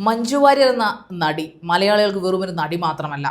മഞ്ജു വാര്യർ എന്ന നടി മലയാളികൾക്ക് വെറും ഒരു നടി മാത്രമല്ല.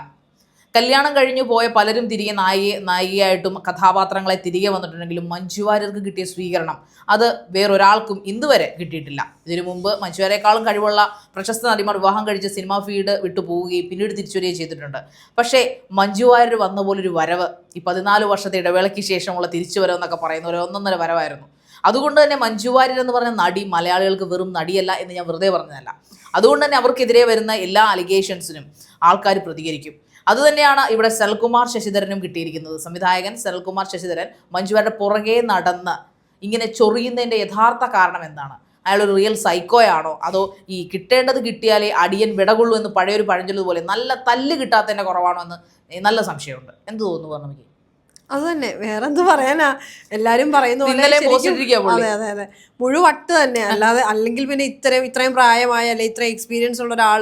കല്യാണം കഴിഞ്ഞു പോയ പലരും തിരികെ നായിക നായികയായിട്ടും കഥാപാത്രങ്ങളെ തിരികെ വന്നിട്ടുണ്ടെങ്കിലും മഞ്ജു വാര്യർക്ക് കിട്ടിയ സ്വീകരണം അത് വേറൊരാൾക്കും ഇന്നുവരെ കിട്ടിയിട്ടില്ല. ഇതിനു മുമ്പ് മഞ്ജു വാര്യരെക്കാളും കഴിവുള്ള പ്രശസ്ത നടിമാർ വിവാഹം കഴിച്ച് സിനിമാ ഫീഡ് വിട്ടു പോവുകയും പിന്നീട് തിരിച്ചു വരികയും ചെയ്തിട്ടുണ്ട്. പക്ഷേ മഞ്ജു വാര്യർ വന്ന പോലൊരു വരവ് ഈ പതിനാല് വർഷത്തെ ഇടവേളയ്ക്ക് ശേഷമുള്ള തിരിച്ചു വരവെന്നൊക്കെ പറയുന്ന ഒരു ഒന്നൊന്നര വരവായിരുന്നു. അതുകൊണ്ട് തന്നെ മഞ്ജു വാര്യർ എന്ന് പറഞ്ഞ നടി മലയാളികൾക്ക് വെറും നടിയല്ല എന്ന് ഞാൻ വെറുതെ പറഞ്ഞതല്ല. അതുകൊണ്ട് തന്നെ അവർക്കെതിരെ വരുന്ന എല്ലാ അലിഗേഷൻസിനും ആൾക്കാർ പ്രതികരിക്കും. അതുതന്നെയാണ് ഇവിടെ സൽകുമാർ ശശിധരനും കിട്ടിയിരിക്കുന്നത്. സംവിധായകൻ സൽകുമാർ ശശിധരൻ മഞ്ജുവാരുടെ പുറകെ നടന്ന് ഇങ്ങനെ ചൊറിയുന്നതിന്റെ യഥാർത്ഥ കാരണം എന്താണ്? അയാളൊരു റിയൽ സൈക്കോയാണോ അതോ ഈ കിട്ടേണ്ടത് കിട്ടിയാലേ അടിയൻ വിടകൊള്ളൂ എന്ന് പഴയൊരു പഴഞ്ചൊല്ലതുപോലെ നല്ല തല്ല് കിട്ടാത്തതിന്റെ കുറവാണോ എന്ന് നല്ല സംശയമുണ്ട്. എന്ത് തോന്നുന്നു പറഞ്ഞു അത് തന്നെ വേറെ എന്ത് പറയാനാ? എല്ലാരും പറയുന്ന പോലെ ശരിക്കും-. അതെ അതെ അതെ. മുഴുവട്ട് തന്നെ. അല്ലാതെ അല്ലെങ്കിൽ പിന്നെ ഇത്രയും ഇത്രയും പ്രായമായ അല്ലെ ഇത്രയും എക്സ്പീരിയൻസ് ഉള്ള ഒരാൾ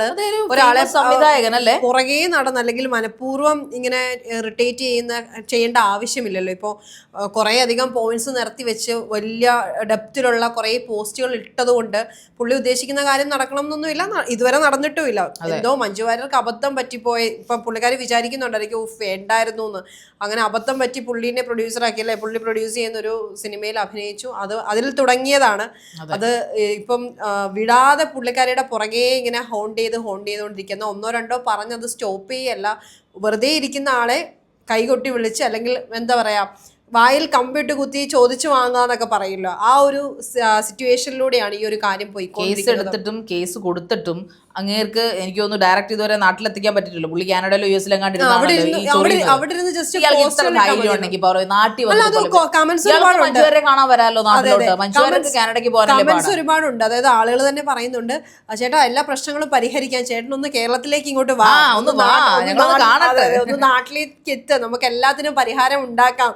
ഒരാളെ സംവിധായകൻ അല്ലേ പുറകെ നടന്ന് അല്ലെങ്കിൽ മനഃപൂർവം ഇങ്ങനെ ഇറിറ്റേറ്റ് ചെയ്യുന്ന ചെയ്യേണ്ട ആവശ്യമില്ലല്ലോ. ഇപ്പോൾ കുറേ അധികം പോയിന്റ്സ് നിരത്തി വെച്ച് വലിയ ഡെപ്തിലുള്ള കുറേ പോസ്റ്റുകൾ ഇട്ടതുകൊണ്ട് പുള്ളി ഉദ്ദേശിക്കുന്ന കാര്യം നടക്കണം എന്നൊന്നുമില്ല ന- ഇതുവരെ നടന്നിട്ടുമില്ല. എന്തോ മഞ്ജു വാര്യർക്ക് അബദ്ധം പറ്റിപ്പോയി. ഇപ്പം പുള്ളിക്കാർ വിചാരിക്കുന്നുണ്ടായിരിക്കും ഉഫ് വേണ്ടായിരുന്നു എന്ന്. അങ്ങനെ അബദ്ധം പറ്റി പുള്ളീനെ പ്രൊഡ്യൂസർ ആക്കിയല്ല? പുള്ളി പ്രൊഡ്യൂസ് ചെയ്യുന്ന ഒരു സിനിമയിൽ അഭിനയിച്ചു. അത് അതിൽ തുടങ്ങിയതാണ്. അത്. ഇപ്പം വിടാതെ പുള്ളിക്കാരിയുടെ പുറകെ ഇങ്ങനെ ഹോണ്ട് ചെയ്ത് ഹോണ്ട് ചെയ്തുകൊണ്ടിരിക്കുന്ന ഒന്നോ രണ്ടോ പറഞ്ഞത് സ്റ്റോപ്പ് ചെയ്യല്ല. വെറുതെ ഇരിക്കുന്ന ആളെ കൈകൊട്ടി വിളിച്ച് അല്ലെങ്കിൽ എന്താ പറയാ വായിൽ കമ്പ്യൂട്ടർ കുത്തി ചോദിച്ചു വാങ്ങാന്നൊക്കെ പറയില്ലോ ആ ഒരു സിറ്റുവേഷനിലൂടെയാണ് ഈ ഒരു കാര്യം പോയി കേസ് എടുത്തിട്ടും കേസ് കൊടുത്തിട്ടും അങ്ങേർക്ക് എനിക്ക് തോന്നുന്നു ഡയറക്റ്റ് ഇതുവരെ നാട്ടിലെത്തിക്കാൻ പറ്റില്ല പുള്ളി കാനഡയിലോ യു എസിലും മഞ്ജുവരെ കാണാൻ വരാമല്ലോ നാട്ടിലോട്ട്? കാനഡയ്ക്ക് കമന്റ്സ് പാടാ. ഒരുപാടുണ്ട്. അതായത് ആളുകൾ തന്നെ പറയുന്നുണ്ട് ചേട്ടാ എല്ലാ പ്രശ്നങ്ങളും പരിഹരിക്കാൻ ചേട്ടൻ ഒന്ന് കേരളത്തിലേക്ക് ഇങ്ങോട്ട് വാ. ആ, ഒന്ന് വാ, നാ- ഒന്ന് ഞങ്ങളൊന്ന് നാ- കാണട്ടെ." ഒന്ന് നാട്ടിലേക്ക് എത്തുക നമുക്ക് എല്ലാത്തിനും പരിഹാരം ഉണ്ടാക്കാം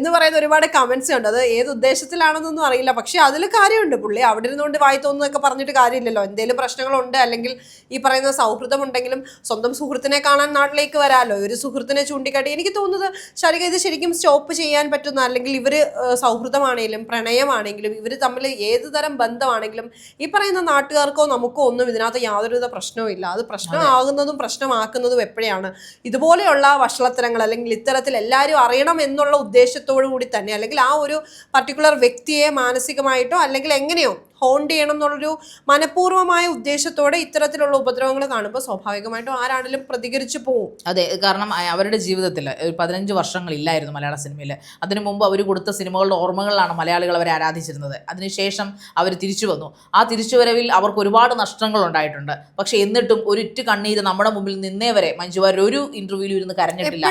എന്ന് പറയുന്ന ഒരുപാട് കമന്റ്സ് ഉണ്ട്. അത് ഏത് ഉദ്ദേശത്തിലാണെന്നൊന്നും അറിയില്ല. പക്ഷേ അതിൽ കാര്യമുണ്ട് പുള്ളി. അവിടെ ഇരുന്നുകൊണ്ട് വായി തോന്നുന്നൊക്കെ പറഞ്ഞിട്ട് കാര്യമില്ലല്ലോ. എന്തെങ്കിലും പ്രശ്നങ്ങളുണ്ട് അല്ലെങ്കിൽ ഈ പറയുന്ന സൗഹൃദം ഉണ്ടെങ്കിലും സ്വന്തം സുഹൃത്തിനെ കാണാൻ നാട്ടിലേക്ക് വരാമല്ലോ. ഒരു സുഹൃത്തിനെ ചൂണ്ടിക്കാട്ടി എനിക്ക് തോന്നുന്നത് ശരിക്കും ഇത് ശരിക്കും സ്റ്റോപ്പ് ചെയ്യാൻ പറ്റുന്ന അല്ലെങ്കിൽ ഇവർ സൗഹൃദമാണെങ്കിലും പ്രണയമാണെങ്കിലും ഇവർ തമ്മിൽ ഏത് തരം ബന്ധമാണെങ്കിലും ഈ പറയുന്ന നാട്ടുകാർക്കോ നമുക്കോ ഒന്നും ഇതിനകത്ത് യാതൊരുവിധ പ്രശ്നവും ഇല്ല. അത് പ്രശ്നമാകുന്നതും പ്രശ്നമാക്കുന്നതും എപ്പോഴാണ്? ഇതുപോലെയുള്ള വഷളത്തരങ്ങൾ അല്ലെങ്കിൽ ഇത്തരത്തിൽ എല്ലാവരും അറിയണം എന്നുള്ള ഉദ്ദേശത്തോടു കൂടി തന്നെ അല്ലെങ്കിൽ ആ ഒരു പർട്ടിക്കുലർ വ്യക്തിയെ മാനസികമായിട്ടോ അല്ലെങ്കിൽ എങ്ങനെയോ ഹോണ്ട് ചെയ്യണം എന്നുള്ളൊരു മനഃപൂർവമായ ഉദ്ദേശത്തോടെ ഇത്തരത്തിലുള്ള ഉപദ്രവങ്ങൾ കാണുമ്പോൾ സ്വാഭാവികമായിട്ടും ആരാണെങ്കിലും പ്രതികരിച്ചു പോവും. അതെ കാരണം അവരുടെ ജീവിതത്തിൽ ഒരു പതിനഞ്ച് വർഷങ്ങളില്ലായിരുന്നു മലയാള സിനിമയിൽ. അതിനു മുമ്പ് അവർ കൊടുത്ത സിനിമകളുടെ ഓർമ്മകളിലാണ് മലയാളികൾ അവരെ ആരാധിച്ചിരുന്നത്. അതിനുശേഷം അവർ തിരിച്ചു വന്നു. ആ തിരിച്ചുവരവിൽ അവർക്ക് ഒരുപാട് നഷ്ടങ്ങൾ ഉണ്ടായിട്ടുണ്ട്. പക്ഷെ എന്നിട്ടും ഒരിറ്റ് കണ്ണീര് നമ്മുടെ മുമ്പിൽ നിന്നേ വരെ മഞ്ജുവാർ ഒരു ഇന്റർവ്യൂവിൽ ഇരുന്ന് കരഞ്ഞിട്ടില്ല.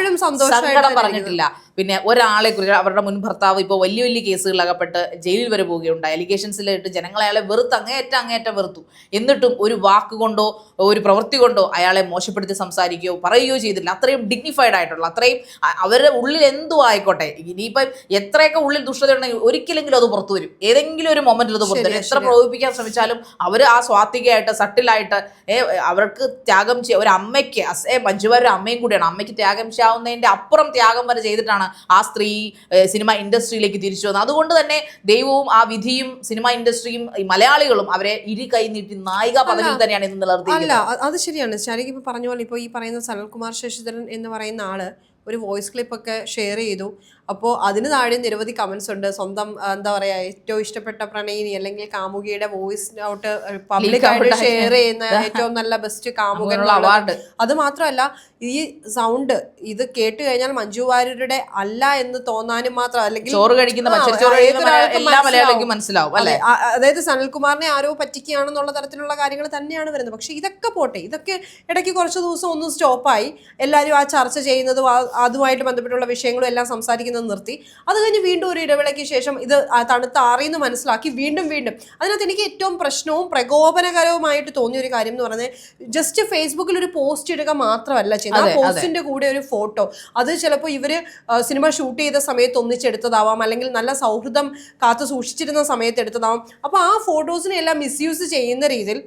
സങ്കടം പറഞ്ഞിട്ടില്ല. പിന്നെ ഒരാളെ കുറിച്ച് അവരുടെ മുൻ ഭർത്താവ് ഇപ്പോൾ വലിയ വലിയ കേസുകളിൽ അകപ്പെട്ട് ജയിലിൽ വരെ പോവുകയുണ്ടായി. അലിഗേഷൻസിലിട്ട് ജനങ്ങളെ അയാളെ വെറുത്ത് അങ്ങേറ്റ അങ്ങേയറ്റം വെറുത്തു. എന്നിട്ടും ഒരു വാക്ക് കൊണ്ടോ ഒരു പ്രവൃത്തി കൊണ്ടോ അയാളെ മോശപ്പെടുത്തി സംസാരിക്കുകയോ പറയുകയോ ചെയ്തില്ല അത്രയും ഡിഗ്നിഫൈഡ് ആയിട്ടുള്ള അത്രയും അവരുടെ ഉള്ളിൽ എന്തോ ആയിക്കോട്ടെ ഇനിയിപ്പം എത്രയൊക്കെ ഉള്ളിൽ ദുഷ്ടത ഉണ്ടെങ്കിൽ ഒരിക്കലെങ്കിലും അത് പുറത്തു വരും. ഏതെങ്കിലും ഒരു മൊമെന്റിൽ അത് പുറത്തു വരും. എത്ര പ്രകോപിപ്പിക്കാൻ ശ്രമിച്ചാലും അവർ ആ സ്വാത്വികയായിട്ട് സട്ടിലായിട്ട് അവർക്ക് ത്യാഗം ചെയ്യുക ഒരു അമ്മയ്ക്ക് ഏ അമ്മയും കൂടിയാണ്. അമ്മയ്ക്ക് ത്യാഗം ചെയ്യാവുന്നതിന്റെ അപ്പുറം ത്യാഗം വരെ ചെയ്തിട്ടാണ് ആ സ്ത്രീ സിനിമ ഇൻഡസ്ട്രിയിലേക്ക് തിരിച്ചു വന്നത്. അതുകൊണ്ട് തന്നെ ദൈവവും ആ വിധിയും സിനിമ ഇൻഡസ്ട്രിയും ഈ മലയാളികളും അവരെ ഇരു കൈ നീട്ടി നായിക പദവിയിൽ തന്നെയാണ് ഇന്ന് അല്ല അത് ശരിയാണ്. ശാരിക്ക് ഇപ്പൊ പറഞ്ഞ പോലെ ഇപ്പോൾ ഈ പറയുന്ന സനൽകുമാർ ശശിധരൻ എന്ന് പറയുന്ന ആൾ ഒരു വോയിസ് ക്ലിപ്പ് ഒക്കെ ഷെയർ ചെയ്തു. അപ്പോൾ അതിന് താഴെ നിരവധി കമൻസ് ഉണ്ട്. സ്വന്തം എന്താ പറയുക ഏറ്റവും ഇഷ്ടപ്പെട്ട പ്രണയിനി അല്ലെങ്കിൽ കാമുകിയുടെ വോയിസ് ഔട്ട് പബ്ലിക് ആയിട്ട് ഷെയർ ചെയ്യുന്ന ഏറ്റവും നല്ല ബെസ്റ്റ് കാമുകൻ അവാർഡ് അത് മാത്രമല്ല ഈ സൗണ്ട് ഇത് കേട്ട് കഴിഞ്ഞാൽ മഞ്ജു വാര്യരുടെ അല്ല എന്ന് തോന്നാനും മാത്രം അല്ലെങ്കിൽ ചോറ് കഴിക്കുന്ന മനസ്സിലാവും. അല്ലെ? അതായത് സനൽകുമാറിനെ ആരോ പറ്റിക്കുകയാണെന്നുള്ള തരത്തിലുള്ള കാര്യങ്ങൾ തന്നെയാണ് വരുന്നത്. പക്ഷെ ഇതൊക്കെ പോട്ടെ ഇതൊക്കെ ഇടയ്ക്ക് കുറച്ച് ദിവസം ഒന്ന് സ്റ്റോപ്പായി എല്ലാവരും ആ ചർച്ച ചെയ്യുന്നതും അതുമായിട്ട് ബന്ധപ്പെട്ടുള്ള വിഷയങ്ങളും എല്ലാം സംസാരിക്കുന്നത് നിർത്തി. അത് കഴിഞ്ഞ് വീണ്ടും ഒരു ഇടവേളയ്ക്ക് ശേഷം ഇത് തണുത്ത് ആറിയെന്ന് മനസ്സിലാക്കി വീണ്ടും വീണ്ടും. അതിനകത്ത് എനിക്ക് ഏറ്റവും പ്രശ്നവും പ്രകോപനകരവുമായിട്ട് തോന്നിയ ഒരു കാര്യം എന്ന് പറഞ്ഞാൽ ജസ്റ്റ് ഫേസ്ബുക്കിൽ ഒരു പോസ്റ്റ് ഇടുക മാത്രമല്ല ചെയ്യുന്നത്. ആ പോസ്റ്റിന്റെ കൂടെ ഒരു ഫോട്ടോ അത് ചിലപ്പോൾ ഇവർ സിനിമ ഷൂട്ട് ചെയ്ത സമയത്ത് ഒന്നിച്ചെടുത്തതാവാം. അല്ലെങ്കിൽ നല്ല സൗഹൃദം കാത്തു സൂക്ഷിച്ചിരുന്ന സമയത്ത് എടുത്തതാവാം. അപ്പോൾ ആ ഫോട്ടോസിനെ എല്ലാം മിസ്യൂസ് ചെയ്യുന്ന രീതിയിൽ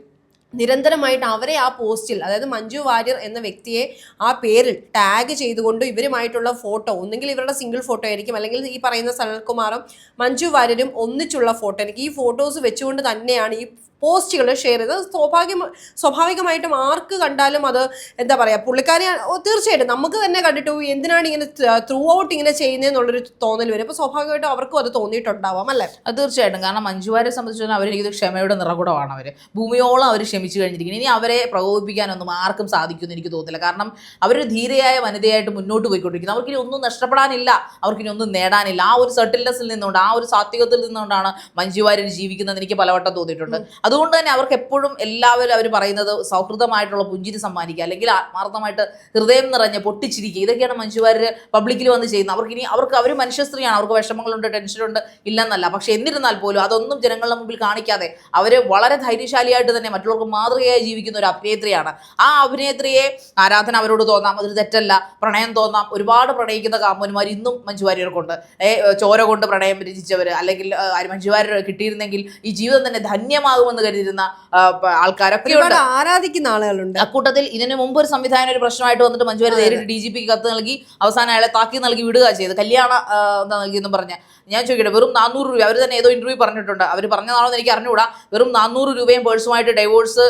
നിരന്തരമായിട്ട് അവരെ ആ പോസ്റ്റിൽ അതായത് മഞ്ജു വാര്യർ എന്ന വ്യക്തിയെ ആ പേരിൽ ടാഗ് ചെയ്തുകൊണ്ട് ഇവരുമായിട്ടുള്ള ഫോട്ടോ ഒന്നെങ്കിൽ ഇവരുടെ സിംഗിൾ ഫോട്ടോ ആയിരിക്കും അല്ലെങ്കിൽ ഈ പറയുന്ന സനൽകുമാറും മഞ്ജു വാര്യരും ഒന്നിച്ചുള്ള ഫോട്ടോ എനിക്ക് ഈ ഫോട്ടോസ് വെച്ചുകൊണ്ട് തന്നെയാണ് ഈ പോസ്റ്റുകൾ ഷെയർ ചെയ്ത് സ്വാഭാവികം സ്വാഭാവികമായിട്ടും ആർക്ക് കണ്ടാലും അത് എന്താ പറയുക പുള്ളിക്കാരി തീർച്ചയായിട്ടും നമുക്ക് തന്നെ കണ്ടിട്ട് "ഓ, എന്തിനാണ് ഇങ്ങനെ ത്രൂ ഔട്ട് ഇങ്ങനെ ചെയ്യുന്നതെന്നുള്ളൊരു തോന്നൽ വരും. അപ്പോൾ സ്വാഭാവികമായിട്ടും അവർക്കും അത് തോന്നിയിട്ടുണ്ടാവാം അല്ലേ? അത് തീർച്ചയായിട്ടും. കാരണം മഞ്ജുവാരെ സംബന്ധിച്ചിടത്തോളം അവരെനിക്ക് ക്ഷമയുടെ നിറകുടമാണ് അവർ ഭൂമിയോളം അവർ ക്ഷമിച്ചു കഴിഞ്ഞിരിക്കുന്നത് ഇനി അവരെ പ്രകോപിപ്പിക്കാനൊന്നും ആർക്കും സാധിക്കുമെന്ന് എനിക്ക് തോന്നുന്നില്ല കാരണം അവരൊരു ധീരയായ വനിതയായിട്ട് മുന്നോട്ട് പോയിക്കൊണ്ടിരിക്കുന്നു. അവർക്കിനി ഒന്നും നഷ്ടപ്പെടാനില്ല. അവർക്കിനി ഒന്നും നേടാനില്ല. ആ ഒരു സെട്ടിൽനെസ്സിൽ നിന്നുകൊണ്ട് ആ ഒരു സാത്വികത്തിൽ നിന്നുകൊണ്ടാണ് മഞ്ജു ജീവിക്കുന്നത് ജീവിക്കുന്നത് എനിക്ക് പലവട്ടം തോന്നിയിട്ടുണ്ട്. അതുകൊണ്ട് തന്നെ അവർക്ക് എപ്പോഴും എല്ലാവരും അവർ പറയുന്നത് സൗഹൃദമായിട്ടുള്ള പുഞ്ചിരി സമ്മാനിക്കുക അല്ലെങ്കിൽ ആത്മാർത്ഥമായിട്ട് ഹൃദയം നിറഞ്ഞ് പൊട്ടിച്ചിരിക്കുക. ഇതൊക്കെയാണ് മനുഷ്യമാർ പബ്ലിക്കിൽ വന്ന് ചെയ്യുന്നത്. അവർക്ക് ഇനി അവർക്ക് അവർ മനുഷ്യ സ്ത്രീയാണ്. അവർക്ക് വിഷമങ്ങളുണ്ട് ടെൻഷനുണ്ട് ഇല്ലെന്നല്ല. പക്ഷേ എന്നിരുന്നാൽ പോലും അതൊന്നും ജനങ്ങളുടെ മുമ്പിൽ കാണിക്കാതെ അവർ വളരെ ധൈര്യശാലിയായിട്ട് തന്നെ മറ്റുള്ളവർക്ക് മാതൃകയായി ജീവിക്കുന്ന ഒരു അഭിനേത്രിയാണ്. ആ അഭിനേത്രിയെ ആരാധന അവരോട് തോന്നാം അതൊരു തെറ്റല്ല. പ്രണയം തോന്നാം. ഒരുപാട് പ്രണയിക്കുന്ന കാമ്പന്മാർ ഇന്നും മഞ്ജുവാര്യർക്കുണ്ട്. ചോര കൊണ്ട് പ്രണയം രചിച്ചവർ അല്ലെങ്കിൽ മഞ്ജുവാര്യർ മഞ്ജു കിട്ടിയിരുന്നെങ്കിൽ ഈ ജീവിതം തന്നെ ധന്യമാകുമെന്ന് കരുതിയിരുന്ന ആ, പ- ആൾക്കാരൊക്കെ ആരാധിക്കുന്ന ആളുകളുണ്ട്. അക്കൂട്ടത്തിൽ ഇതിന് മുമ്പ് ഒരു സംവിധാനം ഒരു പ്രശ്നമായിട്ട് വന്നിട്ട് മഞ്ജു വാര്യർ നേരിട്ട് ഡി ജി പിക്ക് കത്ത് നൽകി അവസാനം അയാളെ താക്കി നൽകി വിടുക ചെയ്ത്. കല്യാണ എന്താ നൽകിയെന്ന് പറഞ്ഞ. ഞാൻ ചോദിക്കട്ടെ വെറും നാനൂറ് രൂപ അവർ തന്നെ ഏതോ ഇന്റർവ്യൂ പറഞ്ഞിട്ടുണ്ട്. അവർ പറഞ്ഞതാണോ എന്ന് എനിക്ക് അറിഞ്ഞുകൂടാ. വെറും നാനൂറ് രൂപയും പേഴ്സുമായിട്ട് ഡൈവോഴ്സ്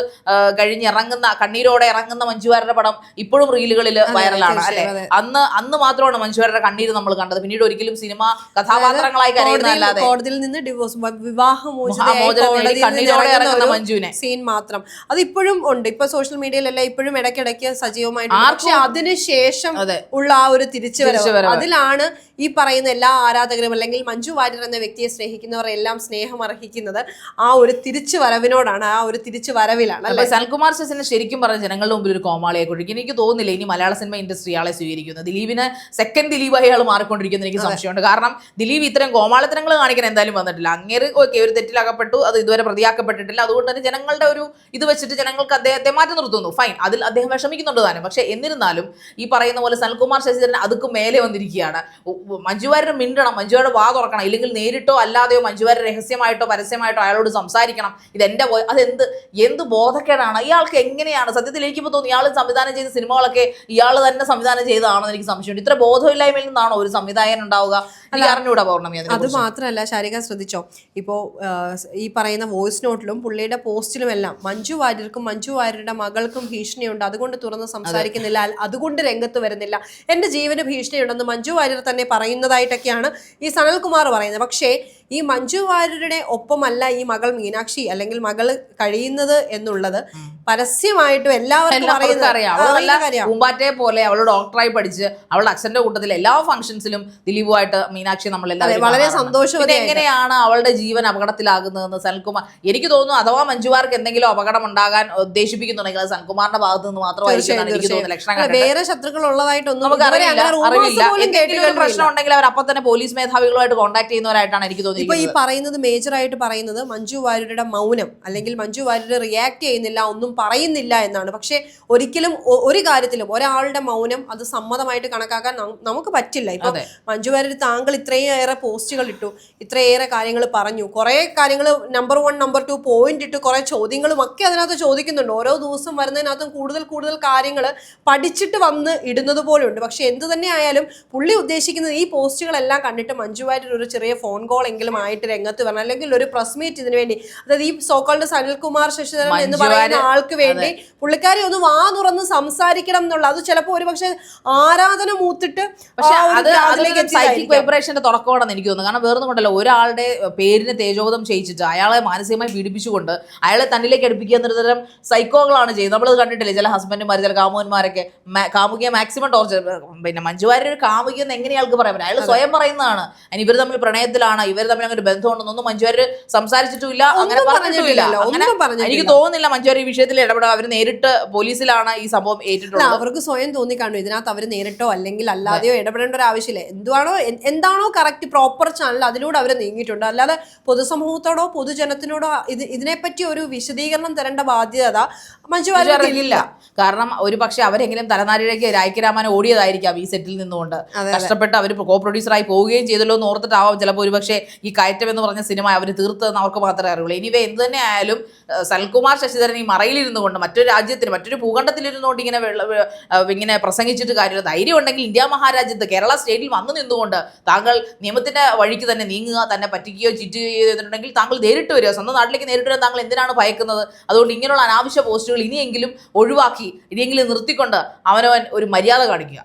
കഴിഞ്ഞ് ഇറങ്ങുന്ന കണ്ണീരോടെ ഇറങ്ങുന്ന മഞ്ജുവാരുടെ പടം ഇപ്പോഴും റീലുകളിൽ വൈറലാണ് അല്ലെ? അന്ന് അന്ന് മാത്രമാണ് മഞ്ജുവാരുടെ കണ്ണീര് നമ്മൾ കണ്ടത്. പിന്നീട് ഒരിക്കലും സിനിമ കഥാപാത്രങ്ങളായി കരയുന്നതല്ലാതെ. കോടതിയിൽ നിന്ന് ഡിവോഴ്സ് വിവാഹമോചിതയായി ഒരു മഞ്ജുവിനെ. സീൻ മാത്രം. അത് ഇപ്പോഴും ഉണ്ട്. ഇപ്പൊ സോഷ്യൽ മീഡിയയിലെല്ലാം ഇപ്പോഴും ഇടയ്ക്കിടയ്ക്ക് സജീവമായിട്ട് പക്ഷെ അതിനുശേഷം ഉള്ള ആ ഒരു തിരിച്ചുവരവ്. അതിലാണ് ഈ പറയുന്ന എല്ലാ ആരാധകരും അല്ലെങ്കിൽ മഞ്ജു വാര്യർ എന്ന വ്യക്തിയെ സ്നേഹിക്കുന്നവർ എല്ലാം സ്നേഹം അർഹിക്കുന്നത് ആ ഒരു തിരിച്ചു വരവിനോടാണ് ആ ഒരു തിരിച്ചു വരവിലാണ് അല്ലെ സൽകുമാർ സെസിനെ ശരിക്കും പറഞ്ഞ ജനങ്ങളുടെ മുമ്പിൽ ഒരു കോമാളിയെ കൊണ്ടിരിക്കും എനിക്ക് തോന്നുന്നില്ല ഇനി മലയാള സിനിമ ഇൻഡസ്ട്രി ആളെ സ്വീകരിക്കുന്നത് ദിലീപിന് സെക്കൻഡ് ദിലീപായി ആൾ മാറിക്കൊണ്ടിരിക്കുന്ന എനിക്ക് സംശയമുണ്ട്. കാരണം ദിലീപ് ഇത്തരം കോമാളിത്തരങ്ങൾ കാണിക്കാൻ എന്തായാലും വന്നിട്ടില്ല. അങ്ങേര് ഓക്കെ ഒരു തെറ്റിലകപ്പെട്ടു അത് ഇതുവരെ പ്രതിയാക്കപ്പെട്ടിട്ടില്ല. അതുകൊണ്ട് തന്നെ ജനങ്ങളുടെ ഒരു ഇത് വെച്ചിട്ട് ജനങ്ങൾക്ക് അദ്ദേഹത്തെ മാറ്റി നിർത്തുന്നു. ഫൈൻ അതിൽ അദ്ദേഹം വിഷമിക്കുന്നുണ്ട് താനും. പക്ഷേ എന്നിരുന്നാലും ഈ പറയുന്ന പോലെ സൽകുമാർ ശശിധരൻ അതുക്കും മേലെ വന്നിരിക്കുകയാണ്. ഉ- മിണ്ടണം. മഞ്ജുവാരുടെ വാ തുറക്കണം. ഇല്ലെങ്കിൽ നേരിട്ടോ അല്ലാതെയോ മഞ്ജുവാരുടെ രഹസ്യമായിട്ടോ പരസ്യമായിട്ടോ അയാളോട് സംസാരിക്കണം. ഇതെന്റെ വോയി അതെന്ത് എന്ത് ബോധക്കേടാണ്? ഇയാൾക്ക് എങ്ങനെയാണ്? സത്യത്തിൽ എനിക്കിപ്പോൾ തോന്നുന്നു ഇയാൾ സംവിധാനം ചെയ്ത സിനിമകളൊക്കെ ഇയാൾ തന്നെ സംവിധാനം ചെയ്തതാണെന്ന് എനിക്ക് സംശയമുണ്ട്. ഇത്ര ബോധമില്ലായ്മയിൽ നിന്നാണോ ഒരു സംവിധായകൻ ഉണ്ടാവുക? എനിക്ക് അറിഞ്ഞൂടാ പൗർണമി അത് മാത്രമല്ല ശാരിക ശ്രദ്ധിച്ചോ? ഇപ്പോൾ ഈ പറയുന്ന വോയിസ് നോട്ടിലും പുള്ളിയുടെ പോസ്റ്റിലും എല്ലാം മഞ്ജു വാര്യർക്കും മഞ്ജു വാര്യരുടെ മകൾക്കും ഭീഷണിയുണ്ട്. അതുകൊണ്ട് തുറന്ന് സംസാരിക്കുന്നില്ല. അതുകൊണ്ട് രംഗത്ത് വരുന്നില്ല. എന്റെ ജീവന് ഭീഷണിയുണ്ടെന്ന് മഞ്ജു വാര്യർ തന്നെ പറയുന്നതായിട്ടൊക്കെയാണ് ഈ സനൽകുമാർ പറയുന്നത്. പക്ഷേ ഈ മഞ്ജു വാര്യരുടെ ഒപ്പമല്ല ഈ മകൾ മീനാക്ഷി അല്ലെങ്കിൽ മകൾ കഴിയുന്നത് എന്നുള്ളത് പരസ്യമായിട്ടും എല്ലാവർക്കും അറിയാം. പൂമ്പാറ്റയെ പോലെ അവൾ ഡോക്ടറായി പഠിച്ച് അവളുടെ അച്ഛന്റെ കൂട്ടത്തിൽ എല്ലാ ഫംഗ്ഷൻസിലും ദിലീപുമായിട്ട് മീനാക്ഷി നമ്മൾ വളരെ സന്തോഷം. എങ്ങനെയാണ് അവളുടെ ജീവൻ അപകടത്തിലാകുന്നതെന്ന് സൽകുമാർ എനിക്ക് തോന്നുന്നു അഥവാ മഞ്ജുവാർക്ക് എന്തെങ്കിലും അപകടം ഉണ്ടാകാൻ ഉദ്ദേശിപ്പിക്കുന്നുണ്ടെങ്കിൽ അത് സൽകുമാറിന്റെ ഭാഗത്ത് നിന്ന് മാത്രമായിരിക്കും എനിക്ക് തോന്നുന്നു. ലക്ഷണം വേറെ ശത്രുക്കൾ ഉള്ളതായിട്ടൊന്നും നമുക്ക് അറിയില്ല എന്തെങ്കിലും പ്രശ്നം ഉണ്ടെങ്കിൽ അവർ അപ്പൊ തന്നെ പോലീസ് മേധാവികളുമായിട്ട് കോൺടാക്ട് ചെയ്യുന്നവരായിട്ടാണ് എനിക്ക് ഇപ്പൊ ഈ പറയുന്നത് മേജർ ആയിട്ട് പറയുന്നത് മഞ്ജു വാര്യരുടെ മൗനം അല്ലെങ്കിൽ മഞ്ജു വാര്യർ റിയാക്ട് ചെയ്യുന്നില്ല ഒന്നും പറയുന്നില്ല എന്നാണ്. പക്ഷെ ഒരിക്കലും ഒരു കാര്യത്തിലും ഒരാളുടെ മൗനം അത് സമ്മതമായിട്ട് കണക്കാക്കാൻ നമുക്ക് പറ്റില്ല. ഇപ്പൊ മഞ്ജു വാര്യർ താങ്കൾ ഇത്രയേറെ പോസ്റ്റുകൾ ഇട്ടു ഇത്രയേറെ കാര്യങ്ങൾ പറഞ്ഞു. കുറെ കാര്യങ്ങൾ number one number two point ഇട്ട് കുറെ ചോദ്യങ്ങളും ഒക്കെ അതിനകത്ത് ചോദിക്കുന്നുണ്ട്. ഓരോ ദിവസം വരുന്നതിനകത്തും കൂടുതൽ കൂടുതൽ കാര്യങ്ങൾ പഠിച്ചിട്ട് വന്ന് ഇടുന്നത് പോലെയുണ്ട് പക്ഷെ എന്ത് തന്നെ ആയാലും പുള്ളി ഉദ്ദേശിക്കുന്നത് ഈ പോസ്റ്റുകളെല്ലാം കണ്ടിട്ട് മഞ്ജു വാര്യർ ഒരു ചെറിയ ഫോൺ കോൾ എങ്കിലും ആയിട്ട് രംഗത്ത് വരണം. അല്ലെങ്കിൽ ഒരു പ്രസ് മീറ്റ് ഇതിനു വേണ്ടി. അതായത് ഈ സോക്കോൾഡ് സനിൽകുമാർ ശശിധരൻ എന്ന് പറയുന്ന ആൾക്ക് വേണ്ടി പുള്ളിക്കാരി ഒന്ന് വാ തുറന്ന് സംസാരിക്കണം എന്നുള്ള അത് ചിലപ്പോൾ ഒരു പക്ഷെ ആരാധന മൂത്തിട്ട് പക്ഷേ. വൈബ്രേഷന്റെ തുടക്കമാണെന്ന് എനിക്ക് തോന്നുന്നു. കാരണം വേറൊന്നും കൊണ്ടല്ല. ഒരാളുടെ പേരിന് തേജോധം ചെയ്യിച്ചിട്ട് അയാളെ മാനസികമായി പീഡിപ്പിച്ചുകൊണ്ട് അയാളെ തന്നിലേക്ക് അടുപ്പിക്കുക എന്നൊരു തരം സൈക്കോകളാണ് ചെയ്യുന്നത്. നമ്മൾ കണ്ടിട്ടില്ലേ? ചില ഹസ്ബൻഡുമാർ ചില കാമുകന്മാരൊക്കെ കാമുകിയെ മാക്സിമം ടോർച്ചർ പിന്നെ മഞ്ജുവാരി ഒരു കാമുകിയെന്ന് എങ്ങനെയാൾക്ക് പറയാൻ പറ്റും അയാൾ സ്വയം പറയുന്നതാണ്. ഇവർ തമ്മിൽ പ്രണയത്തിലാണ്. ഇവർ തമ്മിൽ അങ്ങനെ ബന്ധമുണ്ടെന്നൊന്നും മഞ്ജുവാര് സംസാരിച്ചിട്ടില്ല അങ്ങനെ പറഞ്ഞിട്ടില്ല. എനിക്ക് തോന്നുന്നില്ല മഞ്ജുവാർ ഈ വിഷയത്തിൽ ഇടപെടുക അവർ നേരിട്ട് പോലീസിലാണ് ഈ സംഭവം ഏറ്റിട്ടുള്ളത്. അവർക്ക് സ്വയം തോന്നിക്കാണു ഇതിനകത്ത് അവർ നേരിട്ടോ അല്ലെങ്കിൽ അല്ലാതെയോ ഇടപെടേണ്ട ഒരു ആവശ്യമില്ല. എന്തുവാണോ എന്താണോ കറക്റ്റ് പ്രോപ്പർ ചാനൽ അതിലൂടെ അവർ നീങ്ങിയിട്ടുണ്ട്. അല്ലാതെ പൊതുസമൂഹത്തോടോ പൊതുജനത്തിനോടോ ഇത് ഇതിനെപ്പറ്റി ഒരു വിശദീകരണം തരേണ്ട ബാധ്യത മഞ്ജുവാരില്ല കാരണം ഒരു പക്ഷെ അവരെങ്കിലും തലനാരിഴയ്ക്ക് രായ്ക്കരാമാനെ ഓടിയതായിരിക്കാം ഈ സെറ്റിൽ നിന്നുകൊണ്ട്. കഷ്ടപ്പെട്ട് അവർ കോ പ്രൊഡ്യൂസറായി പോവുകയും ചെയ്തല്ലോ എന്ന് ഓർത്തിട്ടാവാം ചിലപ്പോൾ ഒരു പക്ഷേ ഈ കയറ്റം എന്ന് പറഞ്ഞ സിനിമ അവർ തീർത്തതെന്ന് അവർക്ക് മാത്രമേ അറിയുള്ളൂ. ഇനിവേ എന്ത് തന്നെ ആയാലും സൽകുമാർ ശശിധരൻ ഈ മറയിലിരുന്നു കൊണ്ട് മറ്റൊരു രാജ്യത്തിന് മറ്റൊരു ഭൂഖണ്ഡത്തിലിരുന്നുകൊണ്ട് ഇങ്ങനെ ഇങ്ങനെ പ്രസംഗിച്ചിട്ട് കാര്യമില്ല. ധൈര്യം ഉണ്ടെങ്കിൽ ഇന്ത്യ മഹാരാജ്യത്ത് കേരള സ്റ്റേറ്റിൽ വന്നു നിന്നുകൊണ്ട് താങ്കൾ നിയമത്തിന്റെ വഴിക്ക് തന്നെ നീങ്ങുക തന്നെ പറ്റിക്കുകയോ ചിറ്റുകയോ ചെയ്തിട്ടുണ്ടെങ്കിൽ താങ്കൾ നേരിട്ട് വരിക. സ്വന്തം നാട്ടിലേക്ക് നേരിട്ട് വരാൻ താങ്കൾ എന്തിനാണ് ഭയക്കുന്നത്? അതുകൊണ്ട് ഇങ്ങനെയുള്ള അനാവശ്യ പോസ്റ്റുകൾ ഇനിയെങ്കിലും ഒഴിവാക്കി ഇനിയെങ്കിലും നിർത്തിക്കൊണ്ട് അവനവൻ ഒരു മര്യാദ കാണിക്കുക.